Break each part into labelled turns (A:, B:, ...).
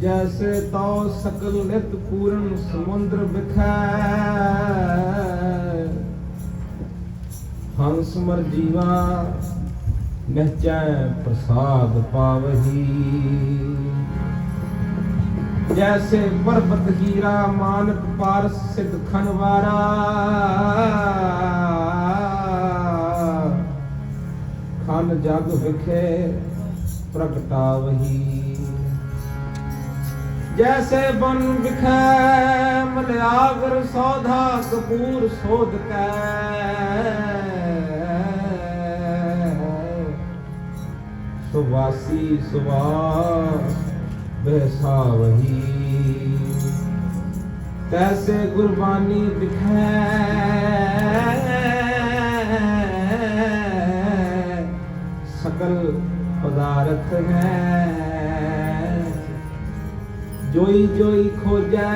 A: ਜੈਸੇ ਤਉ ਸਕਲ ਨਿਤ ਪੂਰਨ ਸਮੁੰਦਰ ਵਿਖੈ। ਹੰਸ ਮਰ ਜੀਵਾ, ਨਹਚੈ ਪ੍ਰਸਾਦ ਪਾਵਹੀ। ਜੈਸੇ ਪਰਬਤ ਹੀਰਾ, ਮਾਨਕ ਪਾਰਸ ਸਿਧ ਖਨਵਾਰਾ ਖਨ ਜਗ ਵਿਖੇ ਪ੍ਰਗਟਾਵਹੀ। ਜੈਸੇ ਬਨ ਵਿਖੈ, ਮਲਿਆਗਰ ਸੋਧਾ ਕਪੂਰ ਸੋਧ ਕੈ। ਸੁਵਾਸੀ ਸੁਵਾਸ ਬਹਿਸਾਵਹੀ। ਤੈਸੇ ਗੁਰਬਾਨੀ ਵਿਖੈ ਸਕਲ ਪਦਾਰਥ ਹੈ। ਜੋਈ ਜੋਈ ਖੋਜੈ।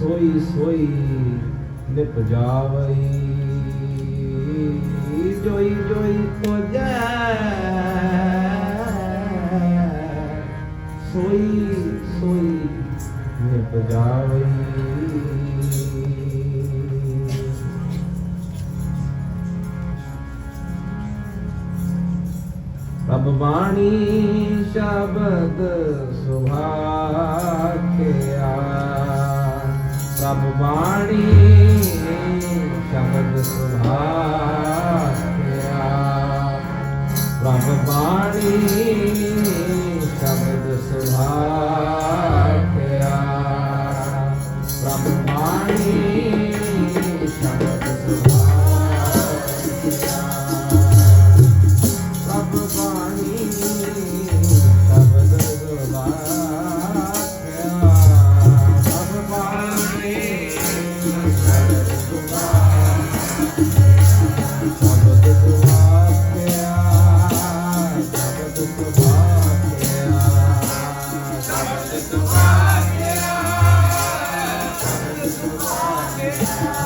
A: ਸੋਈ ਸੋਈ ਨਿਪ ਜਾਵਈ। ਜੋਈ ਜੋਈ ਖੋਜੈ। ਸੋਈ ਸੋਈ ਨਿਪ ਜਾਵਈ। ਪ੍ਰਭ ਬਾਣੀ ਸ਼ਬਦ ਸੁਭਾਖਿਆ ਪ੍ਰਭ ਬਾਣੀ ਸ਼ਬਦ ਸੁਭਾਖਿਆ ਪ੍ਰਭ ਬਾਣੀ ਸ਼ਬਦ ਸੁਭਾਖਿਆ Thank you.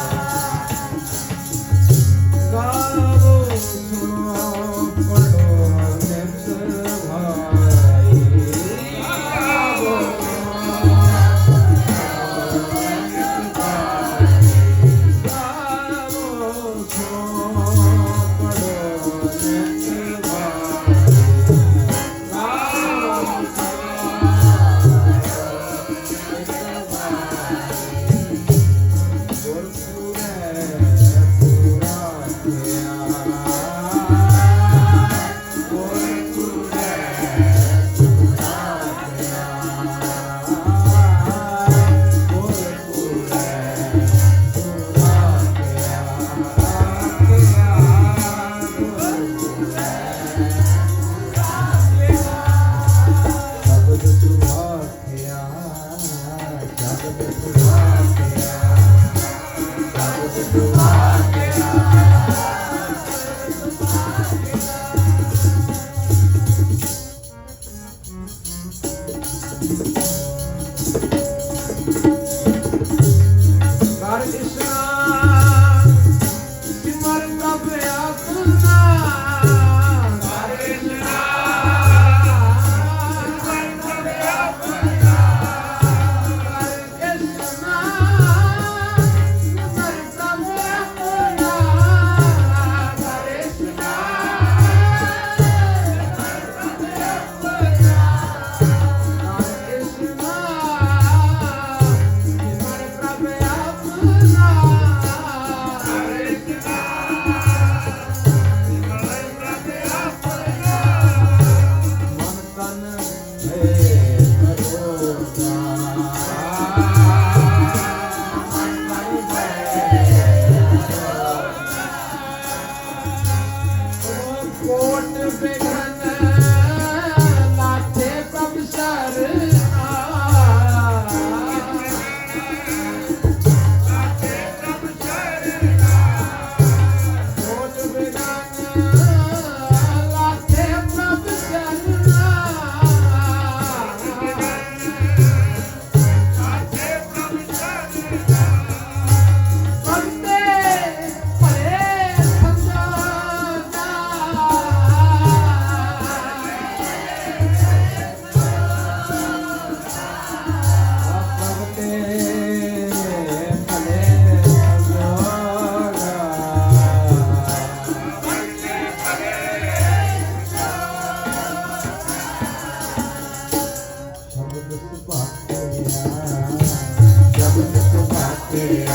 A: Yeah.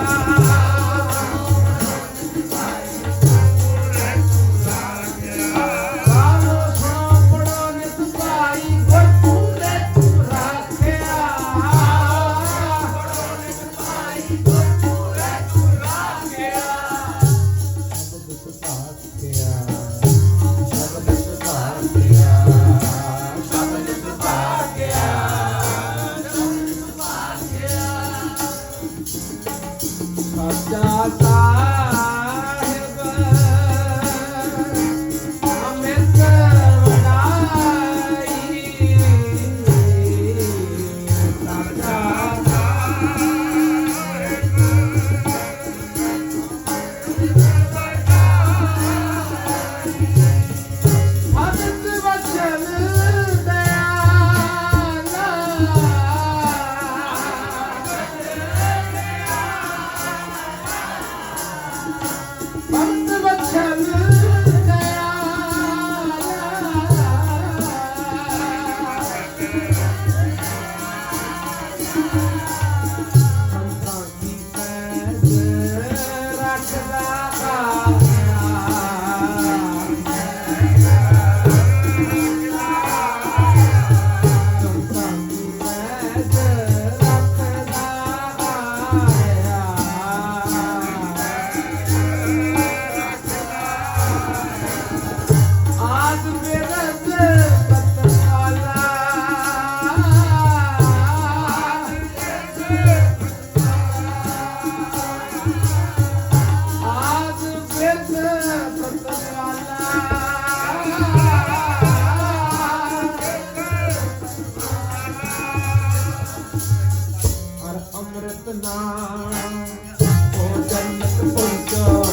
A: Ah! Sachata ਅੰਮ੍ਰਿਤ ਨਾਮ ਉਹ ਜੰਨਤ ਪਹੁੰਚੋ।